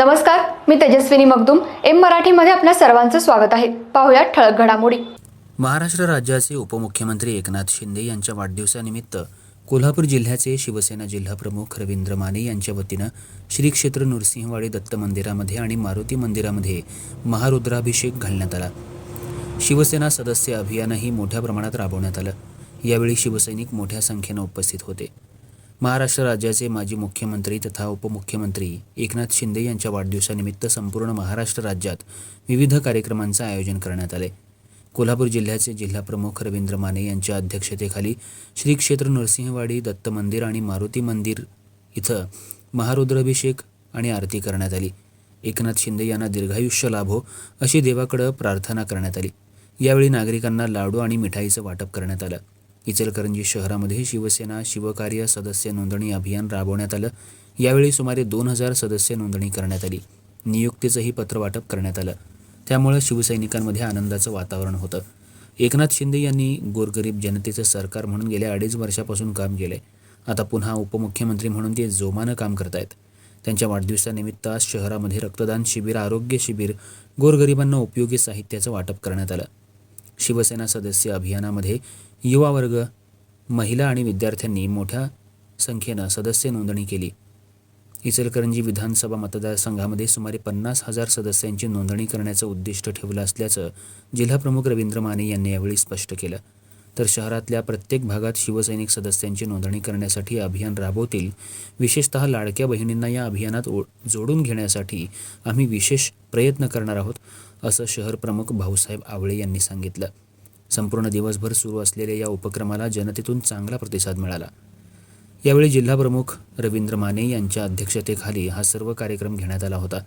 नमस्कार मी तेजस्विनी मगदुम. एम मराठीमध्ये आपल्या सर्वांचं स्वागत आहे. पाहुयात ठळक घडामोडी. महाराष्ट्र राज्याचे उपमुख्यमंत्री एकनाथ शिंदे यांच्या वाढदिवसानिमित्त कोल्हापूर जिल्ह्याचे शिवसेना जिल्हाप्रमुख रवींद्र माने यांच्या वतीनं श्री क्षेत्र नृसिंहवाडी दत्त मंदिरामध्ये आणि मारुती मंदिरामध्ये महारुद्राभिषेक घालण्यात आला. शिवसेना सदस्य अभियानही मोठ्या प्रमाणात राबवण्यात आलं. यावेळी शिवसैनिक मोठ्या संख्येनं उपस्थित होते. महाराष्ट्र राज्याचे माजी मुख्यमंत्री तथा उपमुख्यमंत्री एकनाथ शिंदे यांच्या वाढदिवसानिमित्त संपूर्ण महाराष्ट्र राज्यात विविध कार्यक्रमांचं आयोजन करण्यात आले. कोल्हापूर जिल्ह्याचे जिल्हाप्रमुख रवींद्र माने यांच्या अध्यक्षतेखाली श्री क्षेत्र नरसिंहवाडी दत्त मंदिर आणि मारुती मंदिर इथं महारुद्राभिषेक आणि आरती करण्यात आली. एकनाथ शिंदे यांना दीर्घायुष्य लाभो अशी देवाकडं प्रार्थना करण्यात आली. यावेळी नागरिकांना लाडू आणि मिठाईचं वाटप करण्यात आलं. इचलकरंजी शहरामध्ये शिवसेना शिवकार्य सदस्य नोंदणी अभियान राबवण्यात आलं. यावेळी सुमारे दोन हजार सदस्य नोंदणी करण्यात आली. नियुक्तीचंही पत्र वाटप करण्यात आलं. त्यामुळं शिवसैनिकांमध्ये आनंदाचं वातावरण होतं. एकनाथ शिंदे यांनी गोरगरीब जनतेचं सरकार म्हणून गेल्या अडीच वर्षापासून काम केलंय. आता पुन्हा उपमुख्यमंत्री म्हणून ते जोमानं काम करतायत. त्यांच्या वाढदिवसानिमित्त आज शहरामध्ये रक्तदान शिबिर आरोग्य शिबिर गोरगरिबांना उपयोगी साहित्याचं वाटप करण्यात आलं. शिवसेना सदस्य अभियानामध्ये युवा वर्ग महिला आणि विद्यार्थ्यांनी मोठ्या संख्येनं सदस्य नोंदणी केली. इचलकरंजी विधानसभा मतदारसंघामध्ये सुमारे पन्नास हजार सदस्यांची नोंदणी करण्याचं उद्दिष्ट ठेवलं असल्याचं जिल्हाप्रमुख रवींद्र माने यांनी यावेळी स्पष्ट केलं. तर शहरातल्या प्रत्येक भागात शिवसैनिक सदस्यांची नोंदणी करण्यासाठी अभियान राबवतील. विशेषतः लाडक्या बहिणींना या अभियानात ओ जोडून घेण्यासाठी आम्ही विशेष प्रयत्न करणार आहोत असं शहर प्रमुख भाऊसाहेब आवळे यांनी सांगितलं. संपूर्ण दिवसभर सुरू असलेल्या या उपक्रमाला जनतेतून चांगला प्रतिसाद मिळाला. यावेळी जिल्हाप्रमुख रवींद्र माने यांच्या अध्यक्षतेखाली हा सर्व कार्यक्रम घेण्यात आला होता.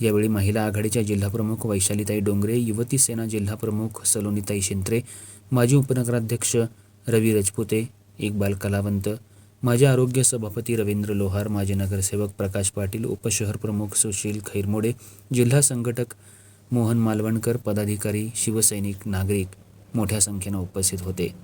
यावेळी महिला आघाडीच्या जिल्हाप्रमुख वैशालीताई डोंगरे युवती सेना जिल्हाप्रमुख सलोनीताई शिंत्रे माजी उपनगराध्यक्ष रवी रजपुते इकबाल कलावंत माजी आरोग्य सभापती रवींद्र लोहार माजी नगरसेवक प्रकाश पाटील उपशहर प्रमुख सुशील खैरमोडे जिल्हा संघटक मोहन मालवणकर पदाधिकारी शिवसैनिक नागरिक मोठ्या संख्येनं उपस्थित होते.